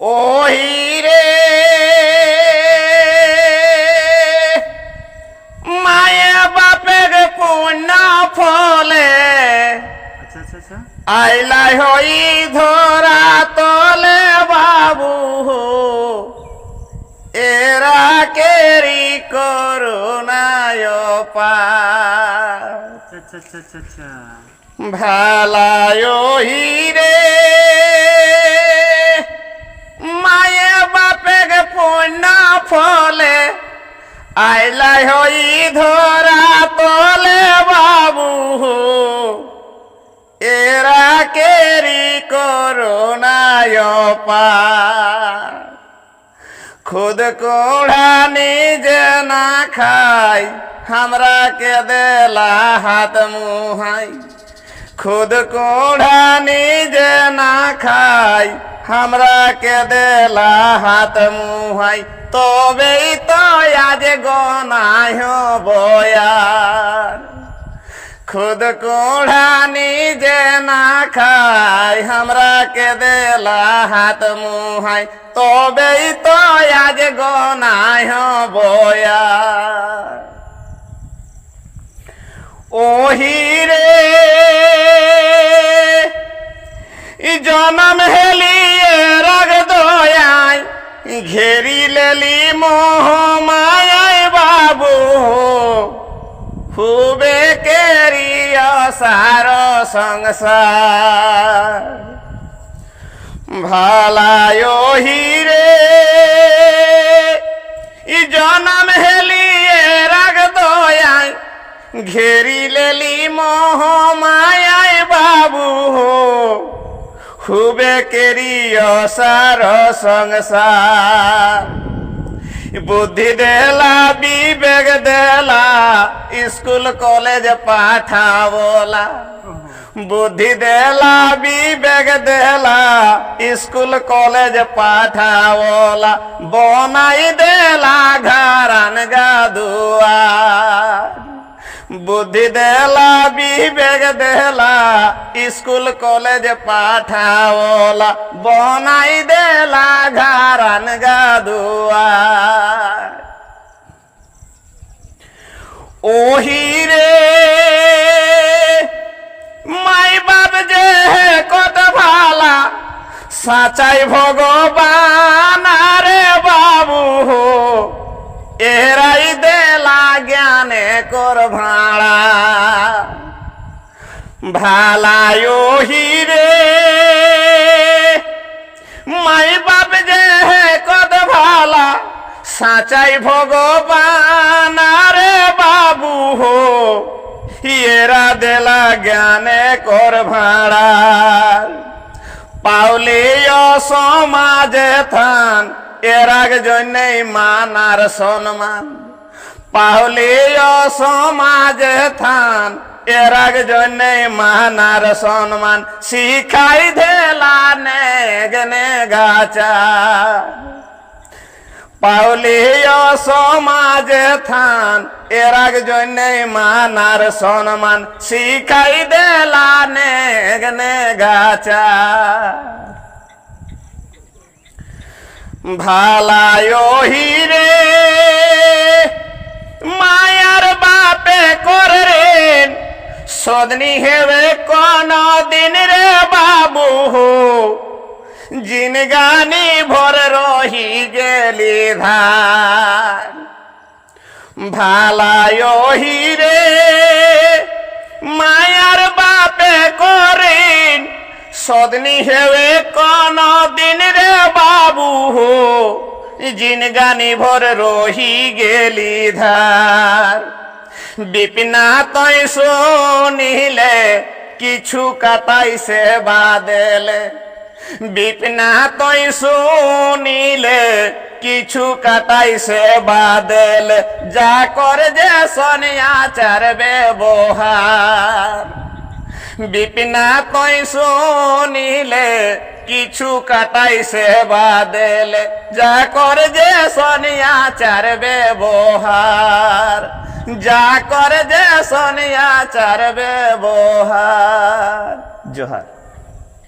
ওহি রে মায়ে বাপের পুণ্য ফলে আচ্ছা আচ্ছা আচ্ছা। আইলাই হই ধরা তলে বাবু। এরা কেরি করুণায় পা। ভালায় রে আইলা হই ধরা তোলে বাবু। এরা কেরি করুণায় পা খুদ কোড়া নিজে না খাই আমরা কে দেলা হাত মুহাই। খুদ কোড়া নিজে না খাই আমরা কেঁদে হাত মুহাই তবেই তো আজ গনাই বয়ার খুদ কোড়ানি যে না খাই আমরা কেঁদে হাত মুহাই তবেই তো আজ গনাই বয়ার ওহিরে জনম হেলি ঘেরি লেলি মোহ মায়ায় বাবু, খুবে কেরিয় সার সংসার। ভালায় হিরে ই জনম হেলিয়ে রাগ দয়ায়। ঘেরি লেলি মোহ মায়ায় বাবু খুবে কেরিয় সার সংসার। বুদ্ধি দেলা, বিবেক দেলা, স্কুল, কলেজ পাঠাবলা। বুদ্ধি দেলা, বিবেক দেলা, স্কুল, কলেজ পাঠাওলা বনাই দেলা ঘরান গাদুয়া। বুদ্ধি দেলা, বিবেক দেলা, স্কুল, কলেজ পাঠাওলা, বনাই দেলা, ঘরান গাদুয়া। ওহি রে, মাই বাপ যে কত ভালা, সাচাই ভগবান রে বাবু দেলা জ্ঞানে কর ভাড়া। ভালাই হিরে, মাই বাপ যে কত ভালা, সাচাই ভগবান রে বাবু হো। এরা দেলা জ্ঞানে কর ভাড়া। পাউলিয় সমাজে থান, এরাগ জন্যই মানার সম্মান পাউলিয় সমাজে থান এরাগ জন্যই মানার সম্মান শিখাই দেলা নেগনে গাছা পাউলিয় সমাজে থান এরাগ জন্যই মানার সম্মান শিখাই দেলা নেগনে গাছা ভালায় হিরে মায়ার বাপে করে সদনি হেবে কোন দিন রে বাবু জিনগানি ভর রহি গেলি ধান। ভালায় হিরে মায়ার বাপে করেন। সদনি হেবে কোন দিন রে বাবু জিনগানি ভর রহি গেলি ধার বিপিনা তৈ শুনিলে, কিছু কাটাইছে বাদেলে। বিপিনা তৈ শুনিলে, কিছু কাটাইছে বাদেল। যা করে যে সনিয়াচার ব্যবহার বিপিনা তৈ শুনিলে, কিছু কাটাইছে বাদেল। যা করে যে সনিয়াচার ব্যবহার যা করে যে সনিয়াচার ব্যবহার জোহার।